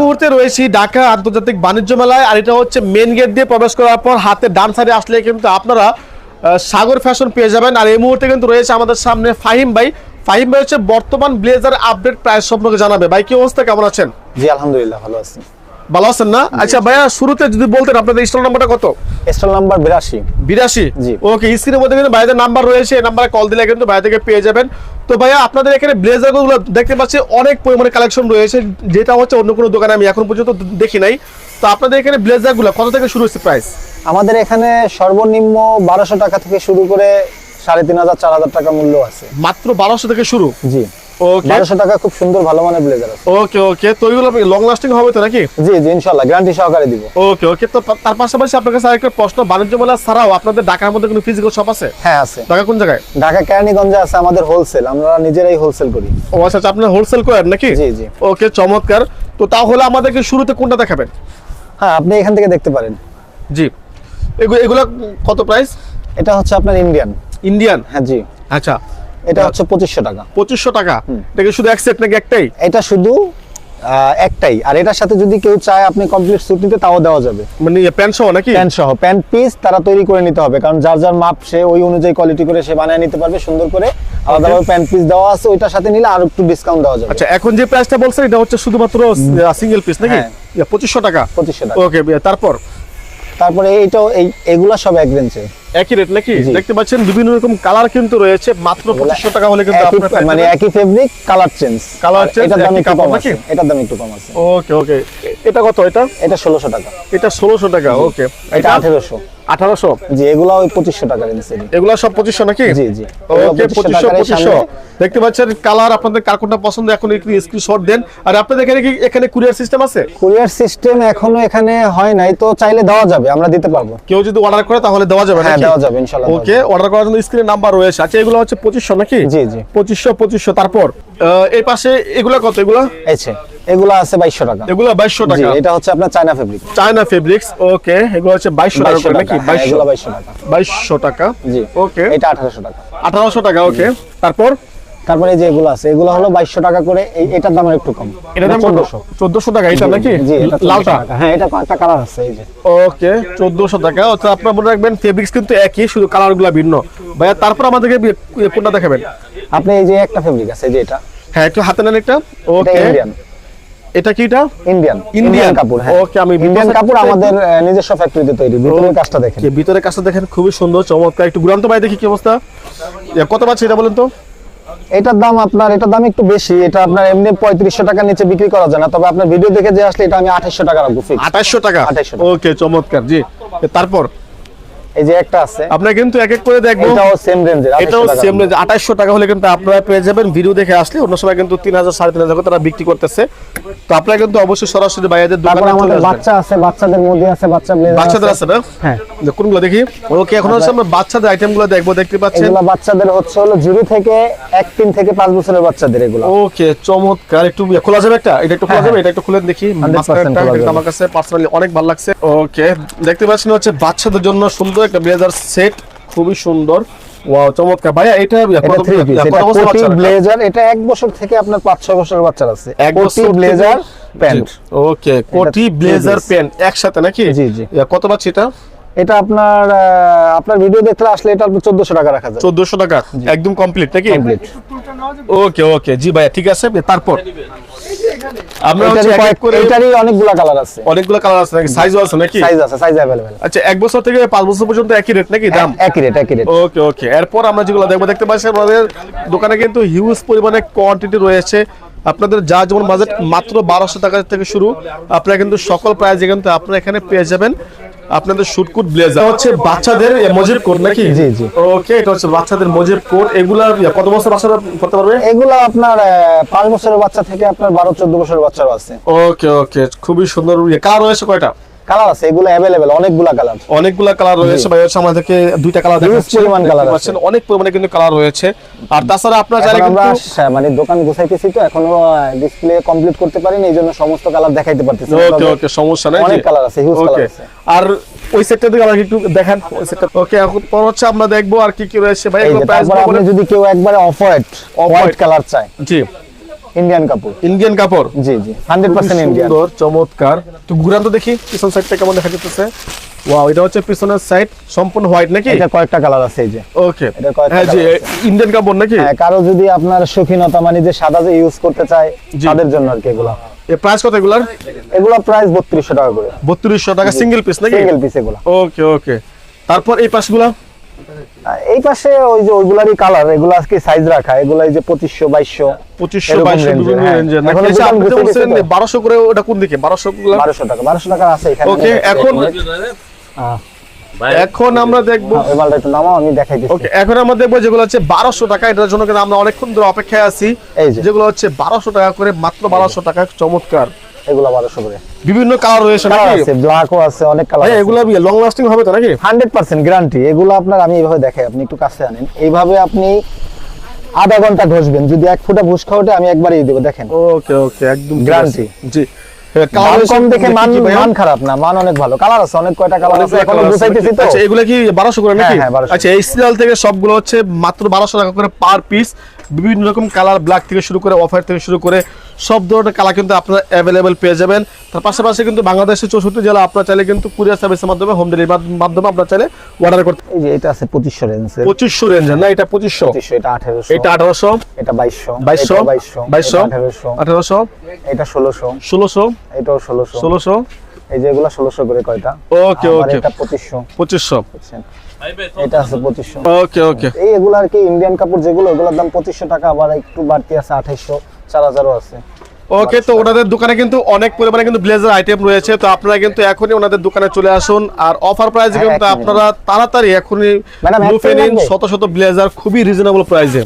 মুহূর্তে রয়েছি ঢাকা আন্তর্জাতিক বাণিজ্য মেলায়, আর এটা হচ্ছে মেন গেট দিয়ে প্রবেশ করার পর হাতে ডান সাইডে আসলে কিন্তু আপনারা সাগর ফ্যাশন পেয়ে যাবেন। আর এই মুহূর্তে কিন্তু রয়েছে আমাদের সামনে ফাহিম ভাই। ফাহিম ভাই হচ্ছে বর্তমান ব্লেজার আপডেট প্রায় সম্পর্কে জানাবে। ভাই, কি অবস্থা? কেমন আছেন? জি, আলহামদুলিল্লাহ, ভালো আছি। ভালো আছেন না? আচ্ছা ভাইয়া শুরুতে যদি বলতেন আপনাদের স্টল নাম্বারটা কত? স্টল নাম্বার বিরাশি। বিরাশি? জি। ওকে স্ক্রিনের মধ্যে কিন্তু ভাইদের নাম্বার রয়েছে এই নাম্বারে কল দিলে কিন্তু ভাই থেকে পেয়ে যাবেন। তো ভাইয়া আপনাদের এখানে ব্লেজারগুলো দেখতে পাচ্ছি অনেক পরিমাণে কালেকশন রয়েছে যেটা হচ্ছে অন্য কোনো দোকানে আমি এখন পর্যন্ত দেখি নাই। তো আপনাদের এখানে ব্লেজারগুলো কত থেকে শুরু হচ্ছে প্রাইস আমাদের এখানে সর্বনিম্ন বারোশো টাকা থেকে শুরু করে সাড়ে তিন হাজার চার হাজার টাকা মূল্য আছে। মাত্র বারোশো থেকে শুরু? জি। বারোশো টাকা খুব সুন্দর ভালো মানের ব্লেজার আছে। ওকে ওকে। তো ওইগুলো লং লাস্টিং হবে তো নাকি? জি জি ইনশাল্লাহ গ্যারান্টি সহকারে দিব। ওকে ওকে। তো তার পাশাপাশি আপনার কাছে আরেকটা প্রশ্ন বাণিজ্য মেলা ছাড়াও আপনাদের ঢাকার মধ্যে কোনো ফিজিক্যাল শপ আছে? হ্যাঁ আছে। ঢাকা কোন জায়গায়? ঢাকা কেরানীগঞ্জে আছে আমাদের হোলসেল আমরা নিজেরাই হোলসেল করি। ও আচ্ছা আচ্ছা, হোলসেল করেন নাকি? জি, জি। ওকে চমৎকার। তো তাহলে আমাদেরকে শুরুতে কোনটা দেখাবেন? হ্যাঁ আপনি এখান থেকে দেখতে পারেন। জি। এগুলো কত প্রাইস এটা হচ্ছে আপনার ইন্ডিয়ান ইন্ডিয়ান হ্যাঁ জি। আচ্ছা। এটা হচ্ছে পঁচিশশো টাকা। পঁচিশশো টাকা? এটা কি শুধু এক সেট নাকি একটাই? এটা শুধু একটাই। আর এটার সাথে যদি কেউ চায় আপনি কমপ্লিট স্যুট নিতে তাও দেওয়া যাবে। মানে প্যান্ট সহ নাকি? প্যান্ট সহ। প্যান্ট পিস তারা তৈরি করে নিতে হবে কারণ যার যার মাপ সে ওই অনুযায়ী কোয়ালিটি করে সে বানিয়ে নিতে পারবে সুন্দর করে। আলাদাভাবে প্যান্ট পিস দেওয়া আছে ওইটার সাথে নিলে আর একটু ডিসকাউন্ট দেওয়া যাবে। আচ্ছা এখন যে প্রাইসটা বলছেন এটা হচ্ছে শুধুমাত্র সিঙ্গেল পিস নাকি? হ্যাঁ। পঁচিশশো টাকা? পঁচিশশো টাকা। ওকে তারপর? তারপরে এইটাও এই এগুলা সব এক রেঞ্জে একই রেট নাকি? দেখতে পাচ্ছেন বিভিন্ন রকম কালার কিন্তু রয়েছে মাত্র 2500 টাকা হলে কিন্তু আপনারা মানে একই fabric colour change colour change এটার দাম একটু কম আছে। এটার দাম একটু কম আছে। ওকে ওকে এটা কত এটা? এটা 1600 টাকা। এটা 1600 টাকা ওকে এটা আঠেরোশো। আঠারোশো? জি এগুলা ওই পঁচিশশো টাকা রেঞ্জের এগুলা সব পঁচিশশো নাকি? জি, জি। ওকে পঁচিশশো পঁচিশশো দেখতে পাচ্ছেন কালার আপনাদের কার কোনটা পছন্দ এখন একটু স্ক্রিনশট দেন। আর আপনাদের এখানে কি এখানে কুরিয়ার সিস্টেম আছে? কুরিয়ার সিস্টেম এখনও এখানে হয় নাই তো চাইলে দেওয়া যাবে আমরা দিতে পারব। কেউ যদি অর্ডার করে তাহলে দেওয়া যাবে হ্যাঁ দেওয়া যাবে ওকে অর্ডার করার জন্য স্ক্রিনে নাম্বার রয়েছে। আচ্ছা এগুলো হচ্ছে পঁচিশশো নাকি? জি, জি। পঁচিশশো পঁচিশশো তারপর। এই পাশে এগুলা কত এগুলা। এগুলা আছে বাইশশো টাকা। এগুলা বাইশশো জি টাকা। এটা হচ্ছে আপনার China fabric China fabrics okay এগুলো হচ্ছে বাইশশো টাকা করে নাকি? হ্যাঁ, বাইশশো। এগুলো বাইশশো টাকা। টাকা জি ওকে এটা আঠারোশো টাকা। আঠারোশো টাকা ওকে তারপর? তারপরে এই যে এগুলো আছে এগুলো হলো বাইশশো টাকা করে এটার দাম একটু কম। এটার দাম চোদ্দশো। চোদ্দশো টাকা এটা নাকি? জি লালটা? হ্যাঁ এটা কালার আছে এই যে। ওকে চোদ্দশো টাকা। অর্থাৎ আপনার মনে রাখবেন ফেব্রিক্স কিন্তু একই শুধু কালারগুলা ভিন্ন। ভাইয়া তারপর আমাদেরকে কোনটা দেখাবেন? আপনি এই যে একটা ফেব্রিক আছে এই যে এটা। হ্যাঁ একটু হাতে নেন একটা। ওকে ইন্ডিয়ান এটা কি এটা? ইন্ডিয়ান ইন্ডিয়ান কাপড় হ্যাঁ। Okay, আমি ইন্ডিয়ান কাপড় আমাদের নিজস্ব ফ্যাক্টরিতে তৈরি। ভিতরের কাজটা দেখেন। কি ভিতরে কাজটা দেখেন খুবই সুন্দর চমৎকার। একটু ঘুরান্ত ভাই দেখি কি অবস্থা। কত পাচ্ছে এটা বলেন তো? এটার দাম আপনার এটার দাম একটু বেশি। এটা আপনার এমনি পঁয়ত্রিশশো টাকার নিচে বিক্রি করা যায় না। তবে আপনার ভিডিও দেখে যে আসলে এটা আমি আঠাশশো টাকা রাখব আঠাশশো টাকা? 2800 টাকা। ওকে চমৎকার জি। তারপর? এই যে একটা আছে। আপনার কিন্তু এক এক করে দেখব। এটাও সেম রেঞ্জের এটাও সেম রেঞ্জ আঠাশশো টাকা হলে কিন্তু আপনারা পেয়ে যাবেন। ভিডিও দেখে আসলে অন্য সময় কিন্তু তিন হাজার সাড়ে তিন হাজার করে তারা বিক্রি করতেছে। তো আপনারা কিন্তু অবশ্যই সরাসরি বাইরের তারপর দোকানে চলে আমাদের আসবেন। বাচ্চা আছে বাচ্চাদের মধ্যে আছে বাচ্চা ব্লেজার বাচ্চাদের আছে না? হ্যাঁ। কোনগুলো দেখি? ওকে এখন হচ্ছে আমরা বাচ্চাদের আইটেমগুলো দেখব দেখতে পাচ্ছেন? এগুলো বাচ্চাদের হচ্ছে হলো জিরো থেকে এক তিন থেকে পাঁচ বছরের বাচ্চাদের এগুলো। ওকে চমৎকার। একটু ইয়ে খোলা যাবে একটা? এটা একটু খোলা যাবে এটা একটু খুলে দেখি। 100% মাঝখানেরটা, খোলা এটা যাবে। আমার কাছে পার্সোনালি অনেক ভালো লাগছে। ওকে দেখতে পাচ্ছেন হচ্ছে বাচ্চাদের জন্য সুন্দর একটা ব্লেজার সেট খুবই সুন্দর। ওয়াও চমৎকার। ভাইয়া এটা কত বছর ব্লেজার এটা এক বছর থেকে আপনার পাঁচ ছয় বছরের বাচ্চার আছে। এক বছর ব্লেজার প্যান্ট ওকে কোটি ব্লেজার প্যান্ট একসাথে নাকি? জি, জি। কত পাচ্ছি এটা? এটা আপনার আপনার ভিডিও দেখলে আসলে এটা চোদ্দশো টাকা রাখা যাবে চোদ্দশো টাকা? একদম কমপ্লিট নাকি? কমপ্লিট ওকে ওকে জি ভাইয়া ঠিক আছে। তারপর? আমরা হচ্ছে এটারই অনেকগুলা কালার আছে। অনেকগুলো কালার আছে নাকি? সাইজও আছে নাকি? সাইজ আছে সাইজ अवेलेबल আচ্ছা এক বছর থেকে পাঁচ বছর পর্যন্ত একই রেট নাকি দাম? একই রেট একই রেট ওকে ওকে এরপর আমরা যেগুলো দেখব দেখতে পাচ্ছি আমাদের দোকানে কিন্তু হিউজ পরিমাণে কোয়ান্টিটি রয়েছে। আপনাদের যা যেমন বাজেট মাত্র বারোশো টাকা থেকে শুরু। আপনারা কিন্তু সকল প্রাইজে কিন্তু আপনারা এখানে পেয়ে যাবেন। আপনাদের শুটকুট ব্লেজার হচ্ছে বাচ্চাদের মজিব কোট নাকি? জি, জি। ওকে এটা হচ্ছে বাচ্চাদের মজিব কোট। এগুলা কত বছর বাচ্চারা করতে পারবে? এগুলা আপনার আহ, পাঁচ বছরের বাচ্চা থেকে আপনার বারো চোদ্দ বছরের বাচ্চাও আছে। ওকে ওকে খুবই সুন্দর। কার রয়েছে কয়টা? কালার আছে এগুলো অনেকগুলা কালার অনেকগুলা কালার রয়েছে আমাদেরকে দুইটা কালার দেখাচ্ছে। পরিমাণ দেখতে আছে। অনেক পরিমাণে কিন্তু কালার রয়েছে। আর তাছাড়া আপনারা আমরা কিন্তু মানে দোকান গোছাইতেছি তো এখনও ডিসপ্লে কমপ্লিট করতে পারিনি এই জন্য সমস্ত কালার দেখাইতে পারতেছি। ওকে ওকে সমস্যা নাই অনেক কালার আছে হিউজ কালার আছে। আর ওই সেটটা দিকে আমাকে একটু দেখান ওই সেটটা ওকে এখন পর হচ্ছে আমরা দেখব আর কি কি রয়েছে ভাই এগুলো প্রাইস যদি কেউ একবারে off white Off-white। White colour চায়। জি। ইন্ডিয়ান কাপড়। ইন্ডিয়ান কাপড়? জি জি। হান্ড্রেড পার্সেন্ট ইন্ডিয়ান সুন্দর চমৎকার। তো ঘুরান তো দেখি পিছন সাইডটা কেমন দেখা যাচ্ছে? ওয়াও এটা হচ্ছে পিছনের সাইড সম্পূর্ণ হোয়াইট নাকি? এটা কয়েকটা কালার আছে এই যে। ওকে এটা কয়েকটা হ্যাঁ জি ইন্ডিয়ান কাপড় নাকি? হ্যাঁ কারও যদি আপনার শৌখিনতা মানে যে সাদা যে ইউজ করতে চায়। তাদের জন্য আর কি এগুলা। এর প্রাইস কত এগুলার? এগুলা প্রাইস বত্রিশশো টাকা করে। বত্রিশশো টাকা সিঙ্গেল পিস নাকি? সিঙ্গেল পিস এগুলা। ওকে ওকে তারপর এই পাশগুলা? এই পাশে ওই যে ওইগুলারই কালার এগুলো আজকে সাইজ রাখা এগুলো যে পঁচিশশো বাইশশো পঁচিশশো বাইশশো হ্যাঁ। বারোশো করে ওটা কোন দিকে? বারোশো বারোশো টাকা বারোশো টাকা আছে এখানে। এখন- হ্যাঁ, এখন আমরা দেখব একটু নামাও আমি দেখাই দিচ্ছি। ওকে এখন আমরা দেখব যেগুলো হচ্ছে বারোশো টাকা এটার জন্য কিন্তু আমরা অনেকক্ষণ ধরে অপেক্ষায় আছি। এই যেগুলো হচ্ছে বারোশো টাকা করে মাত্র বারোশো টাকা চমৎকার। এগুলো বারোশো করে বিভিন্ন কালার রয়েছে নাকি? আছে ব্ল্যাকও আছে অনেক কালার ভাই এগুলো লং লাস্টিং হবে তো নাকি? হান্ড্রেড পার্সেন্ট গ্যারান্টি এগুলো আপনার আমি এইভাবে দেখাই আপনি একটু কাছে আনেন। এইভাবে আপনি আধা ঘণ্টা ঘষবেন। যদি এক ফুটা ভুসকা ওঠে আমি একবারই দেবো দেখেন। ওকে ওকে একদম ঠিক জি। দাম কম দেখে মান মান খারাপ না মান অনেক ভালো। কালার আছে অনেক কয়টা কালার আছে এখন বুঝাইতেছি তো। আচ্ছা এগুলো কি করে নাকি? হ্যাঁ, হ্যাঁ, 1200 আচ্ছা এই সিরিয়াল থেকে সবগুলো হচ্ছে মাত্র বারোশো টাকা করে পার পিস বিভিন্ন রকম কালার ব্ল্যাক থেকে শুরু করে অফার থেকে শুরু করে সব ধরনের কালার কিন্তু আপনারা অ্যাভেলেবেল পেয়ে যাবেন। তার পাশাপাশি কিন্তু বাংলাদেশের চৌষট্টি জেলা আপনারা চাইলে কিন্তু কুরিয়ার সার্ভিসের মাধ্যমে হোম ডেলিভারির মাধ্যমে আপনারা চাইলে অর্ডার করতে এই যে এটা আছে পঁচিশশো রেঞ্জ পঁচিশশো রেঞ্জের না এটা পঁচিশশো? এটা আঠেরোশো। এটা আঠারোশো? এটা বাইশশো। বাইশশো? বাইশশো। বাইশশো? আঠেরোশো। আঠারোশো? এটা ষোলোশো। ষোলোশো? এটাও ষোলোশো। ষোলোশো? এই যে এগুলো ষোলোশো করে কয়টা? ওকে ওকে। এটা পঁচিশশো। পঁচিশশো? এটা আছে পঁচিশশো। ওকে ওকে। এই এগুলো আর কি ইন্ডিয়ান কাপড় যেগুলো ওগুলোর দাম পঁচিশশো টাকা আবার একটু বাড়তি আছে আঠাইশশো। চার হাজারও আছে। ওকে তো ওনাদের দোকানে কিন্তু অনেক পরিমাণে কিন্তু ব্লেজার আইটেম রয়েছে তো আপনারা কিন্তু এখনই ওনাদের দোকানে চলে আসুন। আর অফার প্রাইসে হ্যাঁ, কিন্তু আপনারা তাড়াতাড়ি এখনই নিন। শত শত ব্লেজার খুবই রিজনেবল প্রাইসে